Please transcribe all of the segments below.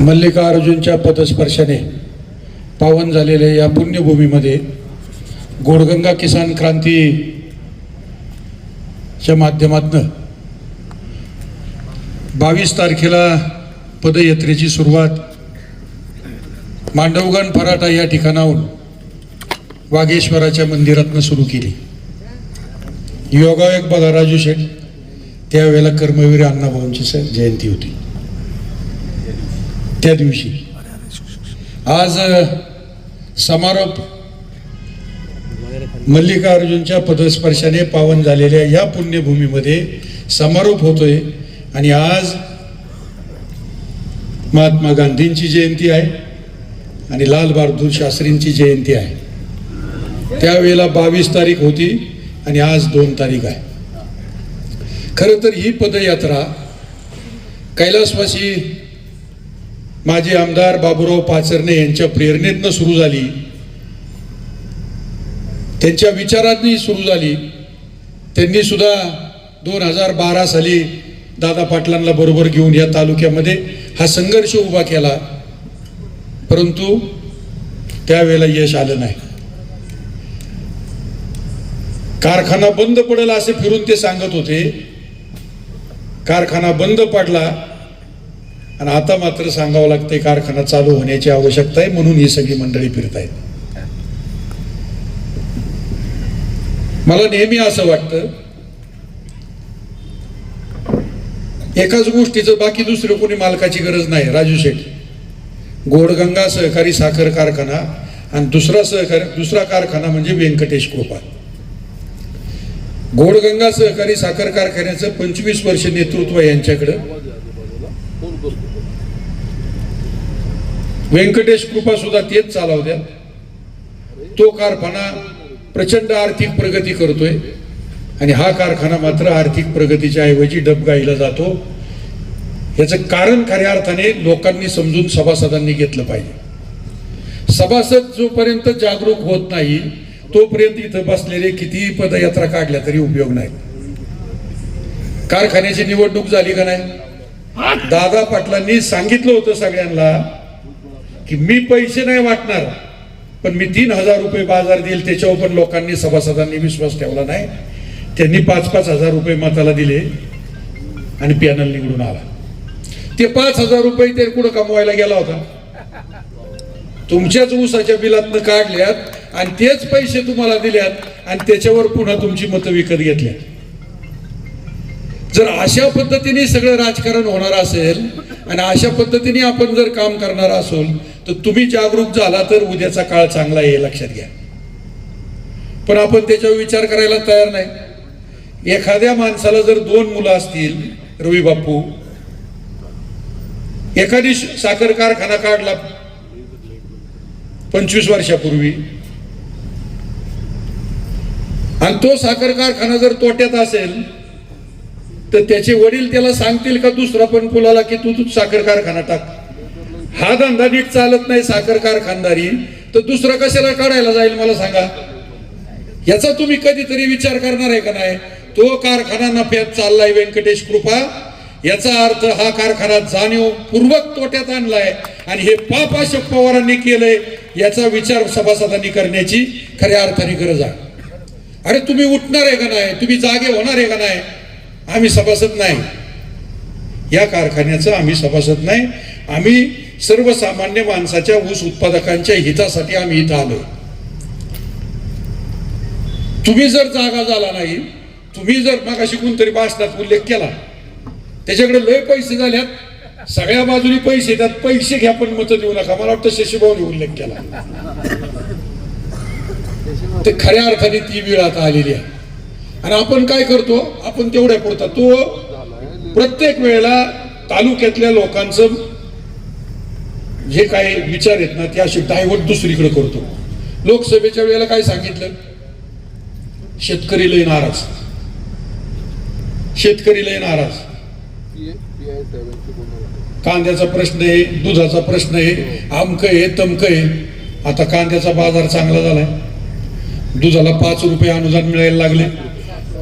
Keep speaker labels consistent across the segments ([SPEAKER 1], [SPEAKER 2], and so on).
[SPEAKER 1] मल्लिकार्जुनच्या पदस्पर्शाने पावन झालेल्या या पुण्यभूमीमध्ये गोडगंगा किसान क्रांतीच्या माध्यमातून बावीस तारखेला पदयात्रेची सुरुवात मांडवगण फराटा या ठिकाणाहून वाघेश्वराच्या मंदिरातनं सुरू केली. योगायोग बघा राजू शेठ त्यावेळेला कर्मवीर अण्णाभाऊंची स- जयंती होती. त्या दिवशी. आज समारोप मल्लिकार्जुनच्या पदस्पर्शाने पावन झालेल्या या पुण्यभूमीमध्ये समारोप होतोय आणि आज महात्मा गांधींची जयंती आहे आणि लाल बहादूर शास्त्रींची जयंती आहे. त्यावेळेला बावीस तारीख होती आणि आज दोन तारीख आहे. खरं तर ही पदयात्रा कैलासवासी माजी आमदार बाबुराव पाचरणे यांच्या प्रेरणेतनं सुरू झाली. त्यांच्या विचारांनी सुरू झाली. त्यांनी सुद्धा दोन हजार बारा साली दादा पाटलांना बरोबर घेऊन या तालुक्यामध्ये हा संघर्ष उभा केला. परंतु त्यावेळेला यश आलं नाही. कारखाना बंद पडेल असे फिरून ते सांगत होते. कारखाना बंद पडला. आणि आता मात्र सांगावं लागतंय कारखाना चालू होण्याची आवश्यकता आहे म्हणून ही सगळी मंडळी फिरतायत. मला नेहमी असं वाटतं एकाच गोष्टीचं बाकी दुसरं कोणी मालकाची गरज नाही. राजू शेठ गोडगंगा सहकारी साखर कारखाना आणि दुसरा सहकारी दुसरा कारखाना म्हणजे व्यंकटेश गोपाल गोडगंगा सहकारी साखर कारखान्याचं पंचवीस वर्ष नेतृत्व आहे यांच्याकडं. व्यंकटेश कृपा सुद्धा तेच चालवत्या. तो कारखाना प्रचंड आर्थिक प्रगती करतोय. आणि हा कारखाना मात्र आर्थिक प्रगतीच्या ऐवजी डबगाईला जातो. याचं कारण खऱ्या अर्थाने लोकांनी समजून सभासदांनी घेतलं पाहिजे. सभासद जोपर्यंत जागरूक होत नाही तोपर्यंत इथं बसलेले कितीही पदयात्रा काढल्या तरी उपयोग नाही. कारखान्याची निवडणूक झाली का नाही? दादा पाटलांनी सांगितलं होतं सगळ्यांना की मी पैसे नाही वाटणार पण मी तीन हजार रुपये बाजार देईल त्याच्यावर पण लोकांनी सभासदांनी विश्वास ठेवला नाही. त्यांनी पाच पाच हजार रुपये मताला दिले आणि पॅनल निवडून आला. ते पाच हजार रुपये ते कुठं कमवायला गेला होता? तुमच्याच ऊसाच्या बिलातनं काढल्यात आणि तेच पैसे तुम्हाला दिल्यात आणि त्याच्यावर पुन्हा तुमची मतं विकत घेतल्यात. जर अशा पद्धतीने सगळं राजकारण होणार असेल आणि अशा पद्धतीने आपण जर काम करणार असेल तर तुम्ही जागरूक झाला तर उद्याचा काळ चांगला आहे हे लक्षात घ्या. पण आपण त्याच्यावर विचार करायला तयार नाही. एखाद्या माणसाला जर दोन मुलं असतील रवी बापू एखादी साखर कारखाना काढला पंचवीस वर्षापूर्वी आणि तो साखर कारखाना जर तोट्यात असेल तर त्याचे वडील त्याला सांगतील का दुसरा पण पुलाला की तू तू साखर कारखाना टाक. हा धंदा नीट चालत नाही साखर कारखानदारी तर दुसरा कशाला काढायला जाईल मला सांगा? याचा तुम्ही कधीतरी विचार करणार आहे का नाही? तो कारखाना नफ्यात चाललाय व्यंकटेश कृपा. याचा अर्थ हा कारखाना जाणीवपूर्वक तोट्यात आणलाय आणि हे पाप अशोक पवारांनी केलंय याचा विचार सभासदांनी करण्याची खऱ्या अर्थाने गरज आहे. अरे तुम्ही उठणार आहे का नाही? तुम्ही जागे होणार आहे का नाही? आम्ही सभासद नाही. या कारखान्याचं आम्ही सभासद नाही. आम्ही सर्वसामान्य माणसाच्या ऊस उत्पादकांच्या हितासाठी आम्ही इथं आलो तुम्ही जर जागा झाला नाही तुम्ही जर मगाशी कोणतरी भाषणात उल्लेख केला त्याच्याकडे लय पैसे झाल्यात सगळ्या बाजूनी पैसे त्यात पैसे घ्या पण मत देऊ नका. मला वाटतं शशीभाऊने उल्लेख केला. ते खऱ्या अर्थाने ती वेळ आता आलेली आहे. आणि आपण काय करतो? आपण तेवढ्या पुरता तो प्रत्येक वेळेला तालुक्यातल्या लोकांचं जे काही विचार आहेत ना ते असे डायव्हर्ट दुसरीकडे करतो. लोकसभेच्या वेळेला काय सांगितलं? शेतकरी लय नाराज. शेतकरी लय नाराज. कांद्याचा प्रश्न आहे दुधाचा प्रश्न आहे आमक आहे तमक आहे. आता कांद्याचा बाजार चांगला झालाय दुधाला पाच रुपये अनुदान मिळायला लागले.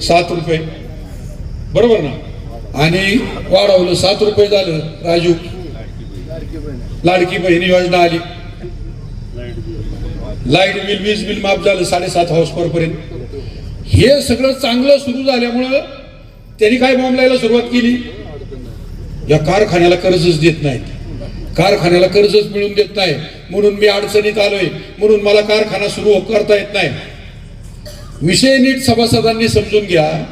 [SPEAKER 1] सात रुपये. बरोबर ना? आणि वाढवलं सात रुपये झालं. राजू लाडकी बहिणी योजना आली. Light bill. वीज बिल माफ झालं साडेसात हाऊस पर पर्यंत. हे सगळं चांगलं सुरू झाल्यामुळं त्यांनी काय मामलायला सुरुवात केली? या कारखान्याला कर्जच देत नाहीत. कारखान्याला कर्जच मिळून देत नाही. म्हणून मी अडचणीत आलोय. म्हणून मला कारखाना सुरू करता येत नाही. विषय नीट सभासदांनी समजून घ्या.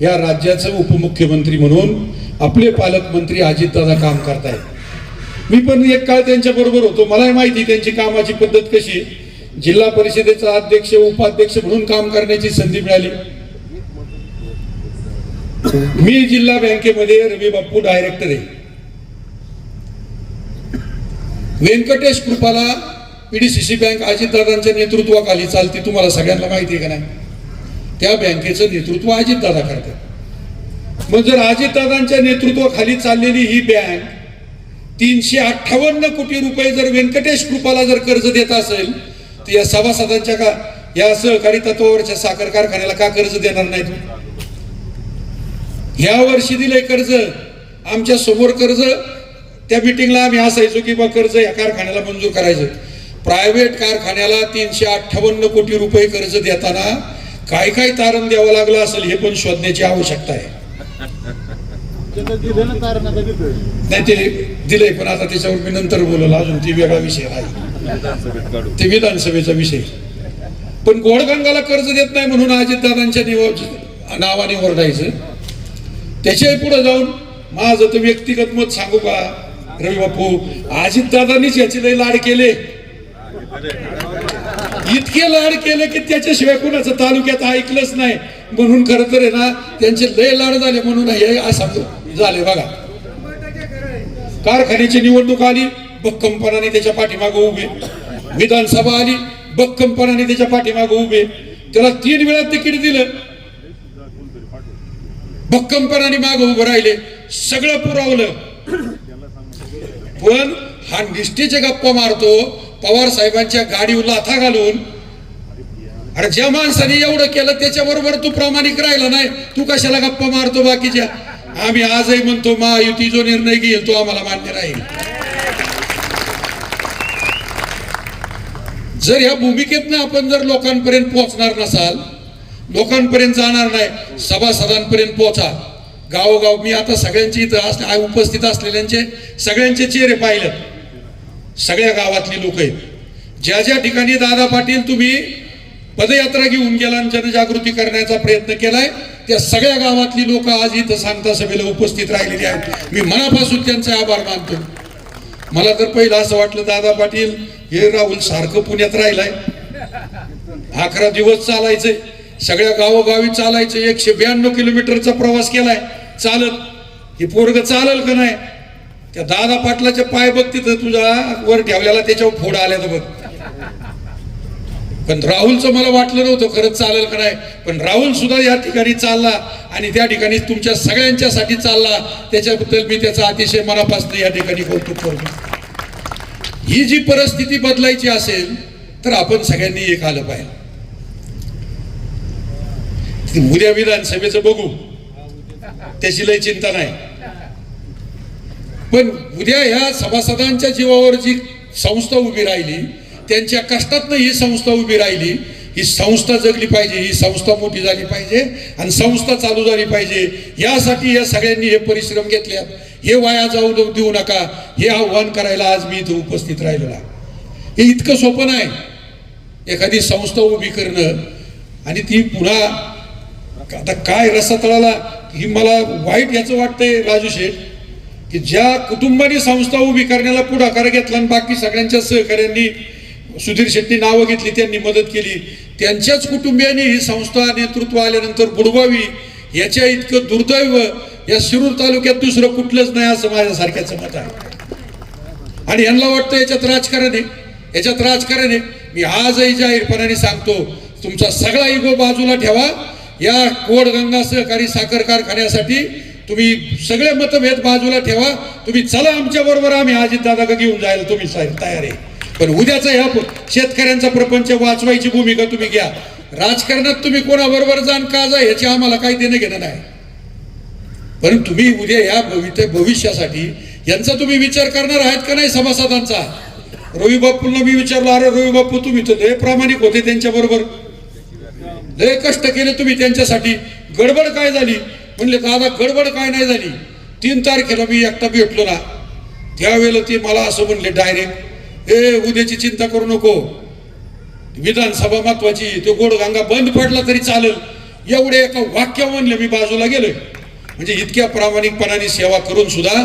[SPEAKER 1] या राज्याचं उपमुख्यमंत्री म्हणून आपले पालकमंत्री अजितदादा काम करतायत. मी पण एक काळ त्यांच्या बरोबर होतो. मलाही माहिती त्यांची कामाची पद्धत कशी जिल्हा परिषदेचा अध्यक्ष उपाध्यक्ष म्हणून काम करण्याची संधी मिळाली. मी जिल्हा बँकेमध्ये रवी बाप्पू डायरेक्टर आहे. व्यंकटेश कृपाला पीडीसीसी बँक अजितदादांच्या नेतृत्वाखाली चालते. तुम्हाला सगळ्यांना माहिती आहे का नाही? त्या बँकेचं नेतृत्व अजितदादा करतात. मग जर अजितदादांच्या नेतृत्वाखाली चाललेली ही बँक तीनशे अठ्ठावन्न कोटी रुपये जर व्यंकटेश कृपाला जर कर्ज देत असेल तर या सभासदांच्या का या सहकारी तत्वावरच्या साखर कारखान्याला का कर्ज देणार नाहीत? ह्या वर्षी दिले कर्ज. आमच्यासमोर कर्ज त्या मिटिंगला आम्ही असायचो की बा कर्ज या कारखान्याला मंजूर करायचं. प्रायव्हेट कारखान्याला तीनशे अठ्ठावन्न कोटी रुपये कर्ज देताना काय काय तारण द्यावं लागलं असेल हे पण शोधण्याची आवश्यकता आहे. नाही ते दिलंय पण आता त्याच्यावर मी नंतर बोललो अजून ती वेगळा विषय आहे. ते विधानसभेचा विषय. पण गोडगंगाला कर्ज देत नाही म्हणून अजितदादांच्या निव नावाने ओरडायचं. त्याच्याही पुढे जाऊन माझं तर व्यक्तिगत मत सांगू का? रवी बापू अजितदादांनीच याचे लय लाड केले. इतके लाड केले की त्याच्याशिवाय कुणाचं तालुक्यात ऐकलंच नाही. म्हणून खरं तर आहे ना त्यांचे लय लाड झाले म्हणून हे सांगतो. झाले बघा. कारखान्याची निवडणूक आली भक्कमपणाने त्याच्या पाठीमागे उभे. विधानसभा आली भक्कमपणाने त्याच्या पाठीमागे उभे. त्याला तीन वेळा तिकीट दिलं. भक्कमपणाने मागे उभं राहिले. सगळं पुरवलं. पण हा निष्ठेचे गप्पा मारतो पवार साहेबांच्या गाडीवर लाथा घालून अरे ज्या माणसाने एवढं केलं त्याच्याबरोबर तू प्रामाणिक राहिला नाही. तू कशाला गप्पा मारतो बाकीच्या? आम्ही आजही म्हणतो महायुती जो निर्णय घेईल तो आम्हाला मान्य राहील. जर ह्या भूमिकेतनं आपण जर लोकांपर्यंत पोहोचणार नसाल लोकांपर्यंत जाणार नाही सभासदांपर्यंत पोहोचा. गावोगाव मी आता सगळ्यांची इथं असले उपस्थित असलेल्यांचे सगळ्यांचे चेहरे पाहिलेत. सगळ्या गावातली लोक आहेत. ज्या ज्या ठिकाणी दादा पाटील तुम्ही पदयात्रा घेऊन गेला आणि जनजागृती करण्याचा प्रयत्न केलाय त्या सगळ्या गावातली लोक आज इथं सांगता सभेला उपस्थित राहिलेली आहेत. मी मनापासून त्यांचे आभार मानतो. मला तर पहिलं असं वाटलं दादा पाटील हे राहुल सारखं पुण्यात राहिलाय. अकरा दिवस चालायचंय. सगळ्या गावोगावी चालायचं एकशे ब्याण्णव किलोमीटरचा प्रवास केलाय. चालत. हे पोरग चालल का नाही? त्या दादा पाटलाच्या पाय बघ तिथं तुझा वर ठेवलेला त्याच्यावर फोड आल्या तर बघ. पण राहुलचं मला वाटलं नव्हतं खरंच चालेल का नाही. पण राहुल सुद्धा या ठिकाणी चालला आणि त्या ठिकाणी तुमच्या सगळ्यांच्यासाठी चालला. त्याच्याबद्दल मी त्याचा अतिशय मनापासून या ठिकाणी कौतुक करतो. ही जी परिस्थिती बदलायची असेल तर आपण सगळ्यांनी एक आलं पाहिजे. उद्या विधानसभेचं बघू. त्याची लय चिंता नाही. पण उद्या ह्या सभासदांच्या जीवावर जी संस्था उभी राहिली त्यांच्या कष्टातनं ही संस्था उभी राहिली. ही संस्था जगली पाहिजे ही संस्था मोठी झाली पाहिजे आणि संस्था चालू झाली पाहिजे. यासाठी या सगळ्यांनी हे परिश्रम घेतले हे वाया जाऊ देऊ नका. हे आव्हान करायला आज मी इथं उपस्थित राहिलेला हे इतकं सोपं नाही. एखादी संस्था उभी करणं आणि ती पुन्हा आता काय रसातळाला ही मला वाईट याचं वाटतंय राजू शेठ की ज्या कुटुंबाने संस्था उभी करण्याला पुढाकार घेतला आणि बाकी सगळ्यांच्या सहकार्यांनी सुधीर शेट्टी नावं घेतली त्यांनी मदत केली. त्यांच्याच कुटुंबियांनी ही संस्था नेतृत्व आल्यानंतर बुडवावी याच्या इतकं दुर्दैव या शिरूर तालुक्यात दुसरं कुठलंच नाही असं माझ्यासारख्याचं मत आहे. आणि यांना वाटतं याच्यात राजकारण आहे. याच्यात राजकारण आहे. मी आजही जाहीरपणाने सांगतो तुमचा सगळा इगो बाजूला ठेवा. या कोडगंगा सहकारी साखर कारखान्यासाठी तुम्ही सगळे मतभेद बाजूला ठेवा. तुम्ही चला आमच्या बरोबर आम्ही अजित दादा घेऊन जायला तुम्ही साहेब तयार आहे. पण उद्याचं ह्या शेतकऱ्यांचा प्रपंच वाचवायची भूमिका तुम्ही घ्या. राजकारणात तुम्ही कोणाबरोबर जाण का जा याची आम्हाला काही देणं घेणं नाही. पण तुम्ही उद्या या भवित भविष्यासाठी यांचा तुम्ही विचार करणार आहेत का नाही सभासदांचा? रवी बापूंना मी विचारलो अरे रवी बापू तुम्ही तर लय प्रामाणिक होते त्यांच्या बरोबर. लय कष्ट केले तुम्ही त्यांच्यासाठी. गडबड काय झाली? म्हणले दादा गडबड काय नाही झाली. तीन तारखेला मी एकटा भेटलो ना. त्यावेळेला ते मला असं म्हणले डायरेक्ट ए उद्याची चिंता करू नको. विधानसभा महत्वाची तो गोडगंगा बंद पडला तरी चालेल. एवढे एका वाक्य म्हणले मी बाजूला गेलोय. म्हणजे इतक्या प्रामाणिकपणाने सेवा करून सुद्धा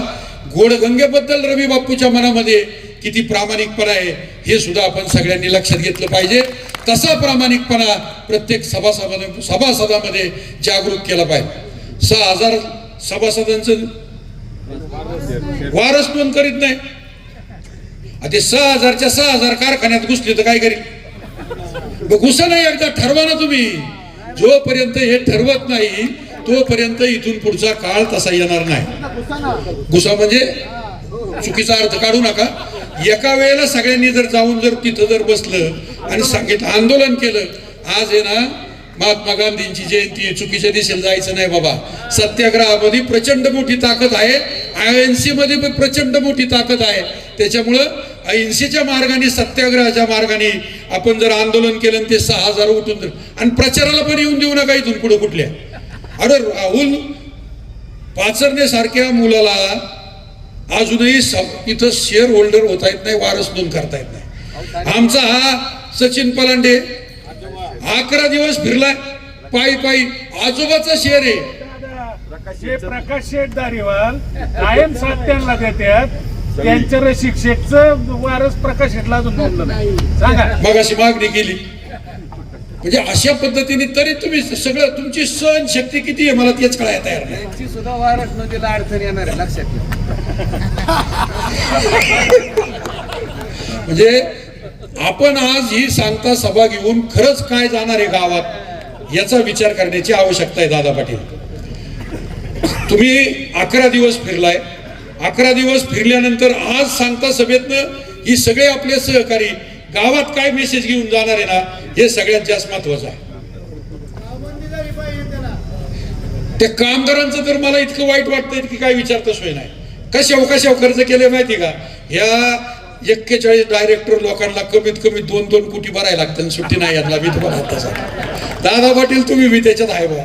[SPEAKER 1] गोडगंगेबद्दल रवी बापूच्या मनामध्ये किती प्रामाणिकपणा आहे हे सुद्धा आपण सगळ्यांनी लक्षात घेतलं पाहिजे. तसा प्रामाणिकपणा प्रत्येक सभासदामध्ये सभासदामध्ये जागरूक केला पाहिजे. सहा हजार सभासदांचं वारस नोंद करीत नाही. ते सहा हजारच्या सहा हजार कारखान्यात घुसले तर काय करील मग घुसा नाही एकदा ठरवा ना तुम्ही. जोपर्यंत हे ठरवत नाही तोपर्यंत इथून पुढचा काळ तसा येणार नाही. घुसा म्हणजे चुकीचा अर्थ काढू नका. एका वेळेला सगळ्यांनी जर जाऊन जर तिथं जर बसलं आणि सांगितलं आंदोलन केलं आज आहे ना महात्मा गांधींची जयंती चुकीच्या दिशेला जायचं नाही बाबा. सत्याग्रहामध्ये प्रचंड मोठी ताकद आहे. अहिंसे मध्ये पण प्रचंड मोठी ताकद आहे. त्याच्यामुळं अहिंसेच्या मार्गाने सत्याग्रहाच्या मार्गाने आपण जर आंदोलन केलं ते सहा हजार उठून जर आणि प्रचाराला पण येऊन देऊ नका इथून पुढे कुठल्या. अरे राहुल पाचरणे सारख्या मुलाला अजूनही इथं शेअर होल्डर होता येत नाही वारस नोंद करता येत नाही. आमचा हा सचिन पलांडे अकरा दिवस फिरलाय. पायी पायी आजोबाचा शेअर आहे.
[SPEAKER 2] हे प्रकाश शेठ दारीवाल कायम साथ त्यांना देतात त्यांच्या शिक्षकचं वारस प्रकाश शेठला अजून नोंदलं नाही सांगा.
[SPEAKER 1] मग अशी मागणी केली. म्हणजे अशा पद्धतीने तरी तुम्ही सगळं तुमची सहन शक्ती किती आहे? मला तेच कळायला तयार नाही.
[SPEAKER 3] त्यांची सुद्धा वारस नोंदीला अडचण येणार आहे लक्षात घ्या
[SPEAKER 1] म्हणजे आपण आज ही सांगता सभा घेऊन खरंच काय जाणार आहे गावात याचा विचार करण्याची आवश्यकता आहे दादा पाटील. तुम्ही अकरा दिवस फिरलाय. अकरा दिवस फिरल्यानंतर आज सांगता सभेतनं ही सगळे आपले सहकारी गावात काय मेसेज घेऊन जाणार आहे ना हे सगळ्यात जास्त महत्वाचं आहे. त्या कामगारांचं तर मला इतकं वाईट वाटतंय की काय विचारता सोय नाही. कशाव कशावर खर्च केले माहिती का? या एक्केचाळीस डायरेक्टर लोकांना कमीत कमी दोन दोन कोटी भरायला लागतं सुट्टी नाही यातला मी तुम्हाला तसा दादा पाटील तुम्ही मी त्याच्यात आहे बा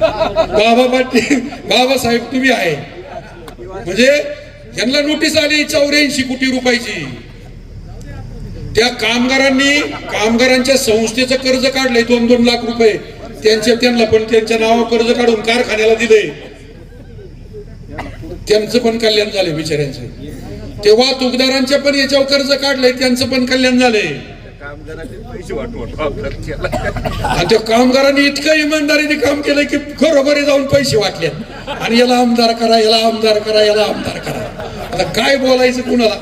[SPEAKER 1] बाबा पाटील बाबासाहेब तुम्ही आहे. म्हणजे यांना नोटीस आली चौऱ्याऐंशी कोटी रुपयाची. त्या कामगारांनी कामगारांच्या संस्थेचं कर्ज काढलंय दोन दोन लाख रुपये. त्यांच्या त्यांना पण त्यांच्या नावावर कर्ज काढून कारखान्याला दिले त्यांचं पण कल्याण झाले बिचाऱ्यांचं. ते वाहतूकदारांच्या पण याच्यावर कर्ज काढलंय त्यांचं पण कल्याण झालंय. त्या कामगारांनी इतकं इमानदारीने काम केलंय की घरोघरी जाऊन पैसे वाटले. आणि याला आमदार करा याला आमदार करा याला आमदार करा. आता काय बोलायचं कुणाला?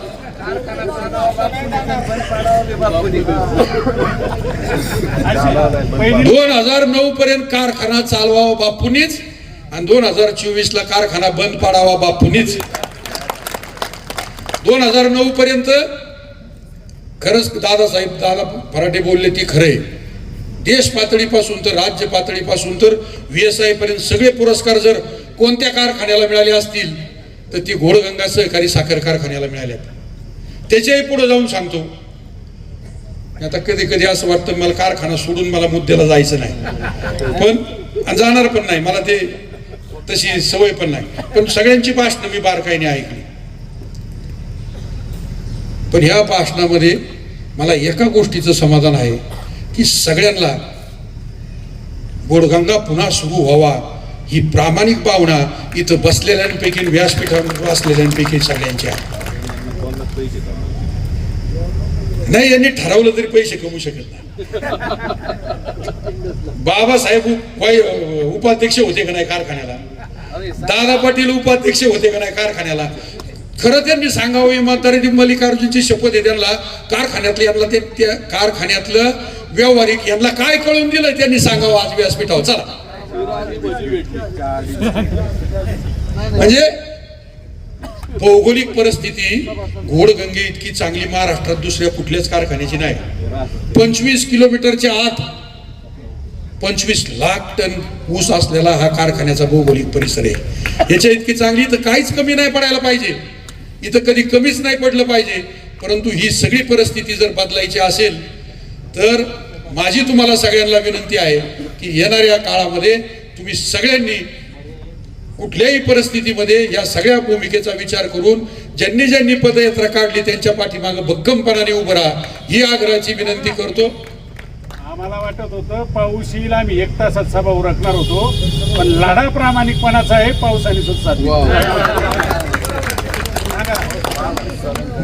[SPEAKER 1] दोन हजार नऊ पर्यंत कारखाना चालवावा बापूनीच आणि दोन हजार चोवीस ला कारखाना बंद पाडावा बापूनीच. दोन हजार नऊ पर्यंत खरंच दादासाहेब दादा फराटे बोलले ती खरे देश पातळीपासून तर राज्य पातळीपासून तर व्ही एस आयपर्यंत सगळे पुरस्कार जर कोणत्या कारखान्याला मिळाले असतील तर ती घोडगंगा सहकारी साखर कारखान्याला मिळाल्यात त्याच्याही पुढे जाऊन सांगतो. आता कधी कधी असं वाटतं मला कारखाना सोडून मला मुद्द्याला जायचं नाही. पण आणि जाणार पण नाही. मला ते तशी सवय पण नाही. पण सगळ्यांची भाषणं मी बारकाईने ऐकली. पण ह्या भाषणामध्ये मला एका गोष्टीचं समाधान आहे की सगळ्यांना गोडगंगा पुन्हा सुरू व्हावा ही प्रामाणिक भावना इथं बसलेल्यांपैकी व्यासपीठावर बसलेल्यांपैकी सगळ्यांची आहे. नाही यांनी ठरवलं तरी पैसे कमवू शकत नाही. बाबासाहेब उपाध्यक्ष होते का नाही कारखान्याला? दादा पाटील उपाध्यक्ष होते का नाही कारखान्याला? खरं त्यांनी सांगावं इमानदारी मल्लिकार्जुनची शपथ आहे त्यांना. कारखान्यातलं यांना ते त्या कारखान्यातलं व्यावहारिक यांना काय कळून दिलं त्यांनी सांगावं आज व्यासपीठावर. चला. म्हणजे भौगोलिक परिस्थिती घोडगंगे इतकी चांगली महाराष्ट्रात दुसऱ्या कुठल्याच कारखान्याची नाही. पंचवीस किलोमीटरच्या आत पंचवीस लाख टन ऊस असलेला हा कारखान्याचा भौगोलिक परिसर आहे. याच्या इतकी चांगली तर काहीच कमी नाही पडायला पाहिजे. इथं कधी कमीच नाही पडलं पाहिजे. परंतु ही सगळी परिस्थिती जर बदलायची असेल तर माझी तुम्हाला सगळ्यांना विनंती आहे की येणाऱ्या काळामध्ये तुम्ही सगळ्यांनी कुठल्याही परिस्थितीमध्ये या सगळ्या भूमिकेचा विचार करून ज्यांनी ज्यांनी पदयात्रा काढली त्यांच्या पाठीमागं भक्कमपणाने उभं राहा. ही आग्रहाची विनंती करतो.
[SPEAKER 2] आम्हाला वाटत होतं पाऊस येईल आम्ही एक तासात सभा उरकणार होतो पण लढा प्रामाणिकपणाचा आहे पावसाने सुद्धा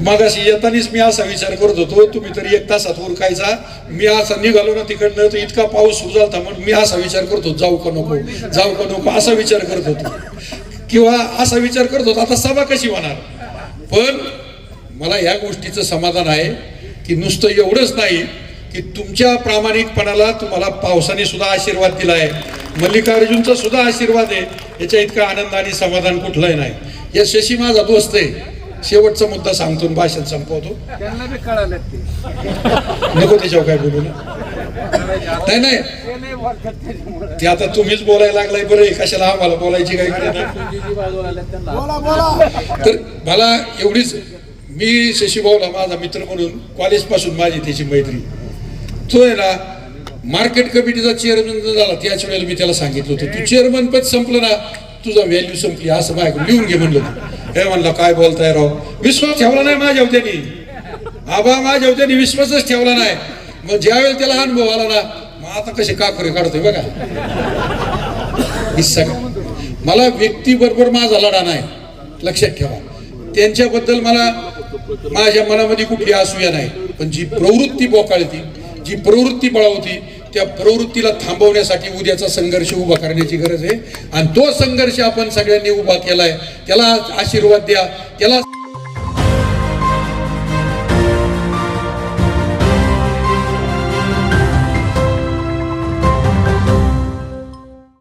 [SPEAKER 2] मग
[SPEAKER 1] अशी येतानीच मी असा विचार करत होतो तुम्ही तरी एक तासात उरकायचा मी असा निघालो ना तिकडनं तर इतका पाऊस सुरू झाला म्हणून मी असा विचार करतो जाऊ का नको जाऊ का नको असा विचार करत होतो. किंवा असा विचार करत होतो आता सभा कशी होणार? पण मला या गोष्टीचं समाधान आहे की नुसतं एवढंच नाही की तुमच्या प्रामाणिकपणाला तुम्हाला पावसाने सुद्धा आशीर्वाद दिला आहे मल्लिकार्जुनचा सुद्धा आशीर्वाद आहे. याच्या इतका आनंद आणि समाधान कुठलंही नाही. या शशी माझा दोस्त आहे. शेवटचा मुद्दा सांगतो भाषण संपवतो.
[SPEAKER 3] त्यांना बी कळालं ते.
[SPEAKER 1] नको त्याच्यावर काय बोलू ना नाही नाही.
[SPEAKER 3] ते
[SPEAKER 1] आता तुम्हीच बोलायला लागलाय बरं कशाला आम्हाला बोलायची
[SPEAKER 3] त्यांना.
[SPEAKER 1] तर मला एवढीच मी शशीभाऊला माझा मित्र म्हणून कॉलेजपासून माझी त्याची मैत्री. तो आहे ना मार्केट कमिटीचा चेअरमन झाला त्याच वेळेला मी त्याला सांगितलं होतं तू चेअरमन पद संपलं ना तुझा व्हॅल्यू संपली असं माझ्याकडून लिहून घे म्हणलं होतं. हे म्हणलं काय बोलताय राव? विश्वास ठेवला नाही माझ्या त्यांनी आबा माझ्या त्यांनी विश्वासच ठेवला नाही. मग ज्यावेळी त्याला अनुभव आला ना मग आता कसे काकुरे काढतोय बघा. ही सगळं मला व्यक्तीबरोबर माझा लढा नाही. लक्षात ठेवा. त्यांच्याबद्दल मला माझ्या मनामध्ये कुठली असूया नाही. पण जी प्रवृत्ती बोकाळती जी प्रवृत्ती बळावती त्या प्रवृत्तीला थांबवण्यासाठी उद्याचा संघर्ष उभा करण्याची गरज आहे. आणि तो संघर्ष आपण सगळ्यांनी उभा केलाय. त्याला आशीर्वाद द्या. त्याला